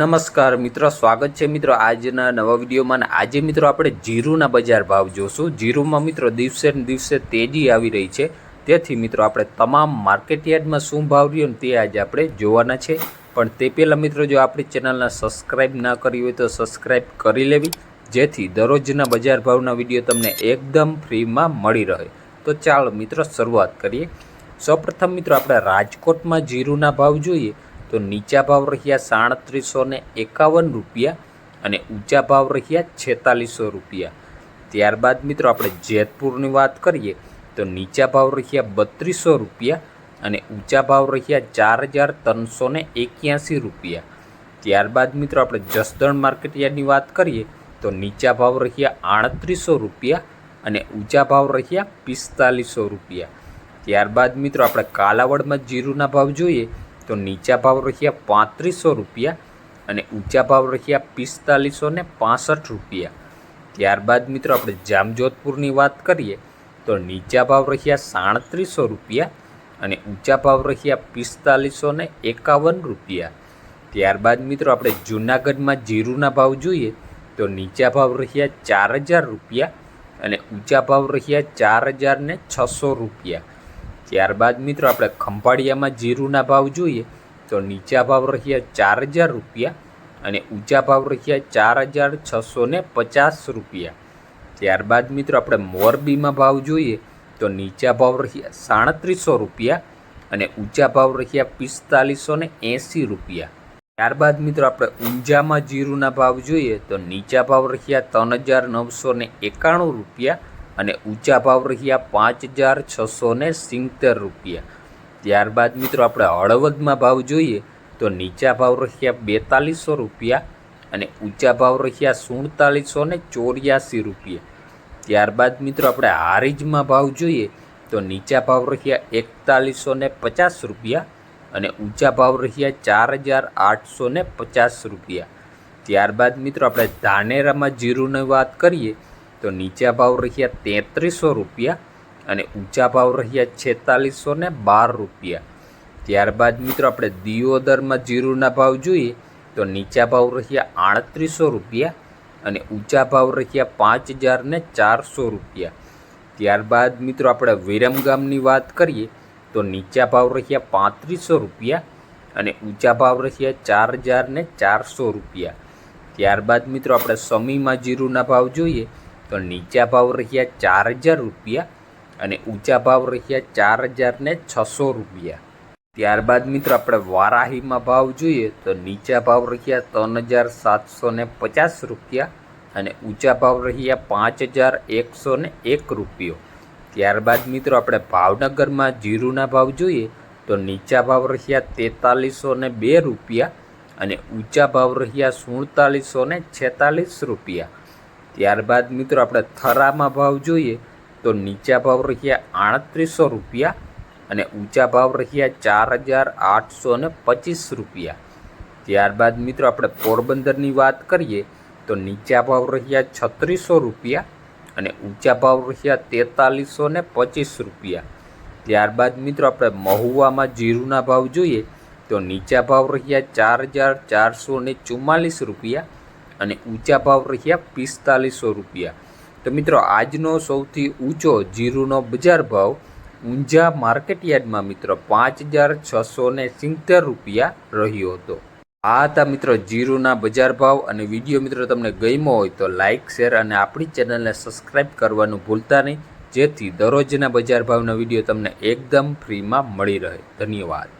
નમસ્કાર મિત્રો, સ્વાગત છે મિત્રો આજના નવા વિડીયોમાં. આજે મિત્રો આપણે જીરુના બજાર ભાવ જોશું. જીરુમાં મિત્રો દિવસે ને દિવસે તેજી આવી રહી છે. તેથી મિત્રો આપણે તમામ માર્કેટ યાર્ડમાં શું ભાવ રહ્યો તે આજે આપણે જોવાના છે. પણ તે પહેલાં મિત્રો જો આપણી ચેનલને સબસ્ક્રાઈબ ના કરી હોય તો સબસ્ક્રાઈબ કરી લેવી. જેથી દરરોજના બજાર ભાવના વીડિયો તમને એકદમ ફ્રીમાં મળી રહે. તો ચાલો મિત્રો શરૂઆત કરીએ. સૌપ્રથમ મિત્રો આપણે રાજકોટમાં જીરુના ભાવ જોઈએ. તો નીચા ભાવ રહ્યા સાડત્રીસો ને એકાવન રૂપિયા અને ઊંચા ભાવ રહ્યા છેતાલીસો રૂપિયા. ત્યારબાદ મિત્રો આપણે જેતપુરની વાત કરીએ તો નીચા ભાવ રહ્યા બત્રીસો રૂપિયા અને ઊંચા ભાવ રહ્યા ચાર હજાર ત્રણસો ને એક્યાસી રૂપિયા. ત્યારબાદ મિત્રો આપણે જસદણ માર્કેટ યાર્ડની વાત કરીએ તો નીચા ભાવ રહ્યા આડત્રીસો રૂપિયા અને ઊંચા ભાવ રહ્યા પિસ્તાલીસો રૂપિયા. ત્યારબાદ મિત્રો આપણે કાલાવડમાં જીરુના ભાવ જોઈએ તો નીચા ભાવ રહ્યા પાંત્રીસો રૂપિયા અને ઊંચા ભાવ રહ્યા પિસ્તાલીસો ને પાસઠ રૂપિયા. ત્યારબાદ મિત્રો આપણે જામજોધપુરની વાત કરીએ તો નીચા ભાવ રહ્યા સાડત્રીસો રૂપિયા અને ઊંચા ભાવ રહ્યા પિસ્તાલીસો ને એકાવન રૂપિયા. ત્યારબાદ મિત્રો આપણે જૂનાગઢમાં જીરુના ભાવ જોઈએ તો નીચા ભાવ રહ્યા ચાર હજાર રૂપિયા અને ઊંચા ભાવ રહ્યા ચાર હજાર છસો રૂપિયા. ત્યારબાદ મિત્રો આપણે ખંભાળિયામાં જીરુના ભાવ જોઈએ તો નીચા ભાવ રહ્યા ચાર હજાર રૂપિયા અને ઊંચા ભાવ રહ્યા ચાર હજાર છસો ને પચાસ રૂપિયા. ત્યારબાદ મિત્રો આપણે મોરબીમાં ભાવ જોઈએ તો નીચા ભાવ રહ્યા સાડત્રીસો રૂપિયા અને ઊંચા ભાવ રહ્યા પિસ્તાલીસો ને એંસી રૂપિયા. ત્યારબાદ મિત્રો આપણે ઊંઝામાં જીરુના ભાવ જોઈએ તો નીચા ભાવ રહ્યા ત્રણ હજાર નવસો ને એકાણું રૂપિયા અને ઊંચા ભાવ રહ્યા પાંચ હજાર છસો ને સિત્તેર રૂપિયા. ત્યારબાદ મિત્રો આપણે હળવદમાં ભાવ જોઈએ તો નીચા ભાવ રહ્યા બેતાલીસો રૂપિયા અને ઊંચા ભાવ રહ્યા સુડતાલીસો ને ચોર્યાસી રૂપિયા. ત્યારબાદ મિત્રો આપણે હારીજમાં ભાવ જોઈએ તો નીચા ભાવ રહ્યા એકતાલીસો ને પચાસ રૂપિયા અને ઊંચા ભાવ રહ્યા ચાર હજાર આઠસો ને પચાસ રૂપિયા. ત્યારબાદ મિત્રો આપણે ધાનેરામાં જીરુની વાત કરીએ તો નીચા ભાવ રહ્યા તેત્રીસો રૂપિયા અને ઊંચા ભાવ રહ્યા છેતાલીસો ને બાર રૂપિયા. ત્યારબાદ મિત્રો આપણે દિયોદરમાં જીરુના ભાવ જોઈએ તો નીચા ભાવ રહ્યા આડત્રીસો રૂપિયા અને ઊંચા ભાવ રહ્યા પાંચ હજાર ને ચારસો રૂપિયા. ત્યારબાદ મિત્રો આપણે વિરમગામની વાત કરીએ તો નીચા ભાવ રહ્યા પાંત્રીસો રૂપિયા અને ઊંચા ભાવ રહ્યા ચાર હજાર ને ચારસો રૂપિયા. ત્યારબાદ મિત્રો આપણે સમીમાં જીરુના ભાવ જોઈએ તો નીચા ભાવ રહ્યા ચાર હજાર રૂપિયા અને ઊંચા ભાવ રહ્યા ચાર હજાર ને છસો રૂપિયા. ત્યારબાદ મિત્રો આપણે વારાહીમાં ભાવ જોઈએ તો નીચા ભાવ રહ્યા ત્રણ હજાર સાતસો પચાસ રૂપિયા અને ઊંચા ભાવ રહ્યા પાંચ હજાર એકસો ને એક રૂપિયો. ત્યારબાદ મિત્રો આપણે ભાવનગરમાં જીરુના ભાવ જોઈએ તો નીચા ભાવ રહ્યા તેતાલીસો બે રૂપિયા અને ઊંચા ભાવ રહ્યા સુડતાલીસો છેતાલીસ રૂપિયા. ત્યારબાદ મિત્રો આપણે થરામાં ભાવ જોઈએ તો નીચા ભાવ રહ્યા આડત્રીસો રૂપિયા અને ઊંચા ભાવ રહ્યા ચાર હજાર આઠસો ને પચીસ રૂપિયા. ત્યારબાદ મિત્રો આપણે પોરબંદરની વાત કરીએ તો નીચા ભાવ રહ્યા છત્રીસો રૂપિયા અને ઊંચા ભાવ રહ્યા તેતાલીસો ને પચીસ રૂપિયા. ત્યારબાદ મિત્રો આપણે મહુવામાં જીરુના ભાવ જોઈએ તો નીચા ભાવ રહ્યા ચાર હજાર ચારસો ને ચુમ્માલીસ રૂપિયા અને ઊંચા ભાવ રહ્યા પિસ્તાલીસો રૂપિયા. તો મિત્રો, આજનો સૌથી ઊંચો જીરુનો બજાર ભાવ ઊંઝા માર્કેટ યાર્ડમાં મિત્રો પાંચ હજાર છસો ને સિત્તેર રૂપિયા રહ્યો હતો. આ હતા મિત્રો જીરુના બજાર ભાવ અને વીડિયો મિત્રો તમને ગમ્યો હોય તો લાઇક શેર અને આપણી ચેનલને સબસ્ક્રાઈબ કરવાનું ભૂલતા નહીં. જેથી દરરોજના બજાર ભાવના વીડિયો તમને એકદમ ફ્રીમાં મળી રહે. ધન્યવાદ.